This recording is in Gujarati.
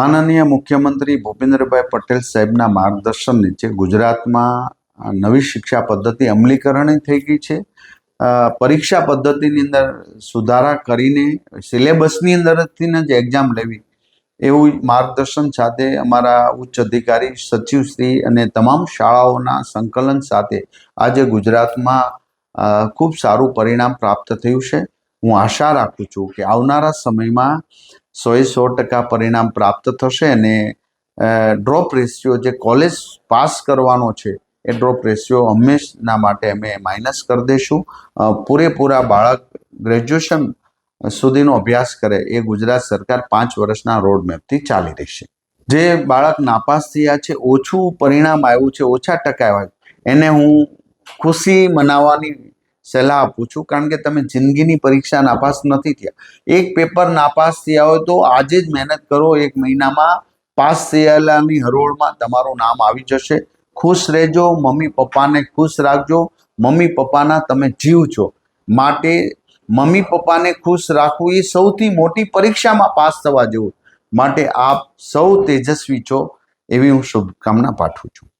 માનનીય મુખ્યમંત્રી ભૂપેન્દ્રભાઈ પટેલ સાહેબના માર્ગદર્શન નીચે ગુજરાતમાં નવી શિક્ષા પદ્ધતિ અમલીકરણ થઈ ગઈ છે. પરીક્ષા પદ્ધતિની અંદર સુધારા કરીને સિલેબસની અંદરથી જ એક્ઝામ લેવી એવું માર્ગદર્શન સાથે અમારા ઉચ્ચ અધિકારી સચિવશ્રી અને તમામ શાળાઓના સંકલન સાથે આજે ગુજરાતમાં ખૂબ સારું પરિણામ પ્રાપ્ત થયું છે. હું આશા રાખું છું કે આવનારા સમયમાં સોએ સો ટકા પરિણામ પ્રાપ્ત થશે અને ડ્રોપ રેશિયો જે કોલેજ પાસ કરવાનો છે, એ ડ્રોપ રેશિયો હંમેશના માટે અમે માઇનસ કરી દઈશું. પૂરેપૂરા બાળક ગ્રેજ્યુએશન સુધીનો અભ્યાસ કરે એ ગુજરાત સરકાર પાંચ વર્ષના રોડ મેપથી ચાલી રહી છે. જે બાળક નાપાસ થયા છે, ઓછું પરિણામ આવ્યું છે, ઓછા ટકા આવ્યા એને હું ખુશી મનાવવાની સલાહ આપું છું. કારણ કે તમે જિંદગીની પરીક્ષા નાપાસ નથી થયા. એક પેપર નાપાસ થયા હોય તો આજે જ મહેનત કરો. એક મહિનામાં પાસ થયેલાની હરોળમાં તમારું નામ આવી જશે. ખુશ રહેજો. મમ્મી પપ્પાને ખુશ રાખજો. મમ્મી પપ્પાના તમે જીવ છો. માટે મમ્મી પપ્પાને ખુશ રાખવું એ સૌથી મોટી પરીક્ષામાં પાસ થવા જેવું. માટે આપ સૌ તેજસ્વી છો. એવી હું શુભકામના પાઠવું છું.